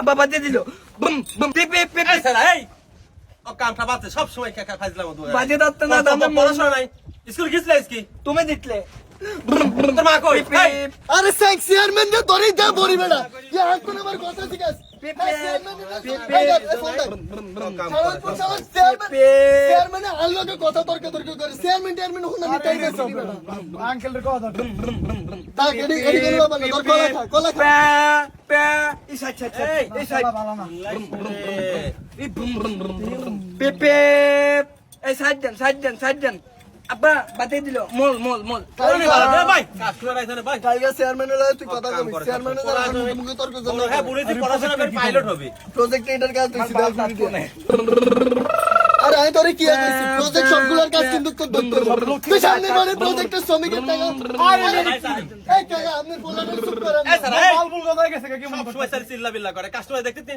আব্বা দিয়ে দিল। বুম বুম পে পে পে এই স্যার এই! ও কামটা বাজে সব সময় কাকা ফাজলাম দুয়া বাজে দাঁত না দাম পড়াশোনা নাই। স্কুল গেছিলে কি তুমি দিতলে তোর মা কই আরে স্যার চেয়ারম্যান রে ধরেই দে বড়ি বেড়া ইয়া হাত কোন আমার কথা আল্লাহকে কথা তর্ক তর্ক করে চেয়ারম্যান চেয়ারম্যান হুন আমি তাই গেছি আঙ্কেল রে কথা তা এডি এডি কেন বাবা কলা খা কলা খা পে পে আচ্ছা আচ্ছা এই, ইস আচ্ছা না এ, পে পে এই সাইডেন সাইডেন সাইডেন আব্বা বাজে দিল। মল মল মল। ভাই। কাস্টমার ভাই। তুই কথা কবি। মুখে তর্ক হ্যাঁ বলেছি পড়াশোনা করে পাইলট হবে। প্রজেক্ট এটার কাজ তুই সিধা করে দে আরে আমি তোরে কি কইছি প্রজেক্ট সবগুলোর কাজ কিন্তু তোর তুই সামনে মানে প্রজেক্টের শ্রমিকের টাকা এই টাকা আপনি বলাটা চুপ করেন। এই স্যার মাল ভুল কথা গেছে কি সব সময় স্যার চিল্লা বিল্লা করে। কাস্টমার দেখতে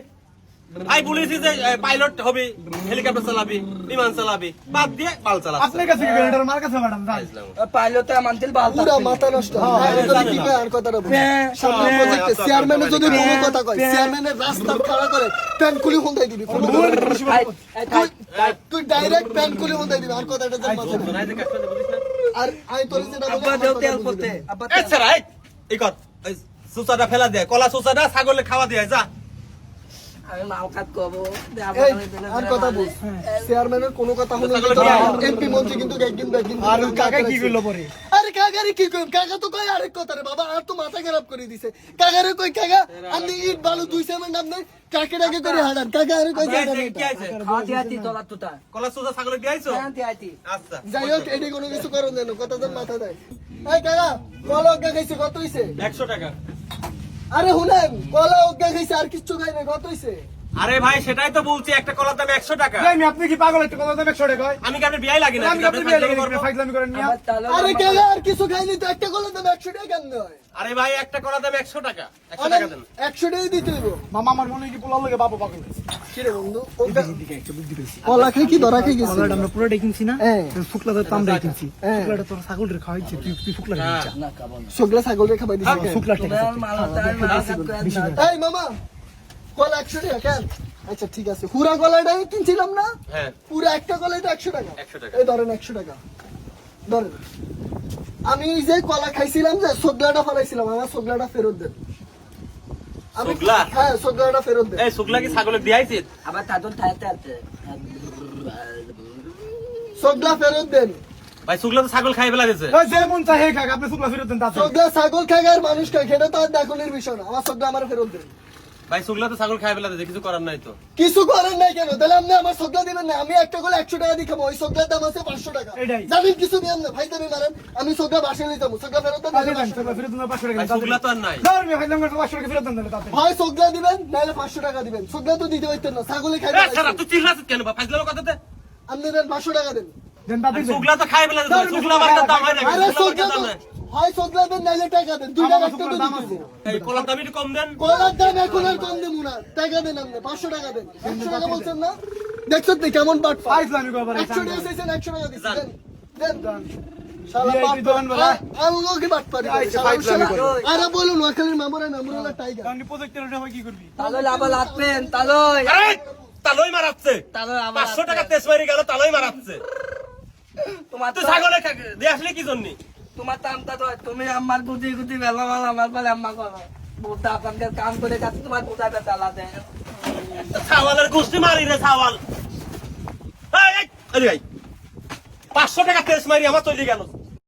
আই বলেছি যে পাইলট হবে হেলিকপ্টার চালাবি বিমান চালাবি বাদ দিয়ে বাল চালাবি আপনার কাছে কি গ্রেডার মার কাছে ম্যাডাম মানতিল বাল পুরা মাথা নষ্ট। আমি কি আর কথাটা বলি। হ্যাঁ, সামনে হ্যাঁ, প্রজেক্টে চেয়ারম্যানের যদি হ্যাঁ, কোনো কথা কয় হ্যাঁ, চেয়ারম্যানের রাস্তা খাড়া করে প্যান খুলি হুন্দাই দিবি। তুই ডাইরেক্ট প্যান খুলি হুন্দাই দিবি আর কথাটা আর আমি তোর যেটা বলি আব্বা দেও তেল আব্বা এই স্যার এই এই সুসাটা ফেলা দে কলা সুসাটা ছাগলে খাওয়া দিয়ে যা। আমি মাল কাট করব। আর কথা বল। চেয়ারম্যানের কোনো কথা হলো এমপি মন্ত্রী কিন্তু একদিন একদিন আর কাকা কি কইলো পরে? আরে কাকারে কি কই কাকা তো কই আরেক কথা রে বাবা আর তো মাথা খারাপ করে দিছে। কাকারে কই কাকা? আপনি ইট বালু দুই সেমেন্ট আপনি কাকে ডাকে করে হাঁটান? কাকা আরে কই এই জানেন যে এটা? কি আছে খাওয়া দিয়াতি তোলা তুতা। কলা সুসা ছাগলে দিয়েছ হ্যাঁ দিয়াতি আচ্ছা। যাই হোক এটি কোনো কিছু করুন দেন কথা তো মাথা দেয় এই কাকা কলা খাইছে? কত হইছে? একশো টাকা। আরে হুনে কলা অজ্ঞা খাইছে আর কিচ্ছু খাই না কত হইছে? আরে ভাই সেটাই তো বলছি একটা কলার দাম একশো টাকা। আমি আপনি কি পাগল? একটু কথা দেবে ছড়ে কয়? আমি কি আপনি বিয়াই লাগি না আমি আপনি বিয়ে লেগে ফাইজলামি করেন নিয়া আরে কাকা আর কিছু খাইনি তো একটা কলা দাম একশো টাকা কেন আরে ভাই একটা কলার দাম একশো টাকা। একশো টাকা দেন। একশো টাকা দিতে হইব। মামা আমার মনে কি পোলা লগে বাবু পাগল কিরে বন্ধু? কলা খাই কি ধরা খাই গেছে? আমরা পুরোটাই কিনছি না? হ্যাঁ। শুক্লা তো আমরা কিনছি। হ্যাঁ। তোর ছাগল রে খাওয়াইছে তুই তুই শুক্লা না কাবন ছাগল শুক্লা এই মামা। কলা একশো টাকা কেন? আচ্ছা ঠিক আছে। পুরা কলাটাই কিনছিলাম না? হ্যাঁ। পুরা একটা কলাই তো একশো টাকা। 100 টাকা। এই ধরেন একশো টাকা। ধরেন। আমি যে কলা খাইছিলাম যে সোগলাটা ফেলাইছিলাম আমার সোগলাটা ফেরত দেন। আমি হ্যাঁ সোগলাটা ফেরত দেন। এই শুক্লা কি ছাগলে দিয়াইছে? আবার তাদন থাকতে আছে সোগলা ফেরত দেন। ভাই তো ছাগল খাই ফেলা যে মন চাহে খাক আপনি শুক্লা ফিরত দেন ছাগল খায় আর মানুষ খায় সেটা তো আর বিষয় না। আমার সোগলা আমার ফেরত দেন। ভাই শুক্লা তো ছাগল খাই ফেলা কিছু করার নাই তো। কিছু করেন নাই কেন? তাহলে আপনি আমার সোগলা দিবেন না আমি একটা করে একশো টাকা দিয়ে খাব ওই সোগলার দাম আছে পাঁচশো টাকা। জানেন কিছু নিয়ম না? ভাই তুমি মারেন আমি সোগলা বাসে নিয়ে যাব সোগলা ফেরত শুক্লা তো আর নাই। হয় দিবেন নাহলে পাঁচশো টাকা দিবেন। সোগলা তো দিতে পারতেন না ছাগলে খাই তুই চিল্লাছিস কেন ভাই ফাজলামো কথাতে। আপনি দেন পাঁচশো টাকা দেন। তাতে তো খাই দাম হয় না। হয় সোগলা দেন নাহলে টাকা দেন। দুইটা আমার তো শুক্লার দাম দিতে আছে। হবে। এই কলার দাম একটু কম দেন। কলার দাম এখন আর কম দেবো না। টাকা দেন আপনি পাঁচশো টাকা দেন। একশো টাকা বলছেন না? দেখছেন তো কেমন বাট ফাইজলামি করবার একশো টাকা চাইছেন একশো টাকা দিচ্ছেন দেন। দেন। VIP দোকান বলা। আল্লাহকে বাট পারি ফাইজলামি করে। আরে বলুন ওয়াকালের মামুরা নামরুলা টাইগার প্রজেক্টের ওটা কি করবি? তালো আবার লাগবেন তালই। তালই মারাচ্ছে। পাঁচশো টাকা তেজ মারি গেল তালই মারাচ্ছে। তোমার তো ছাগলে দিয়ে আসলে কি জন্য? তোমার তামটা তো তুমি আমার গুটি গুটি বেলা বেলা আমার বলে আম্মা করো কাম করে যাচ্ছে তোমার বুটাটা চালাতে ছাওয়ালের গোষ্ঠী মারি রে ছাওয়াল। পাঁচশো টাকা তেজ মারি, আমার চলে গেল।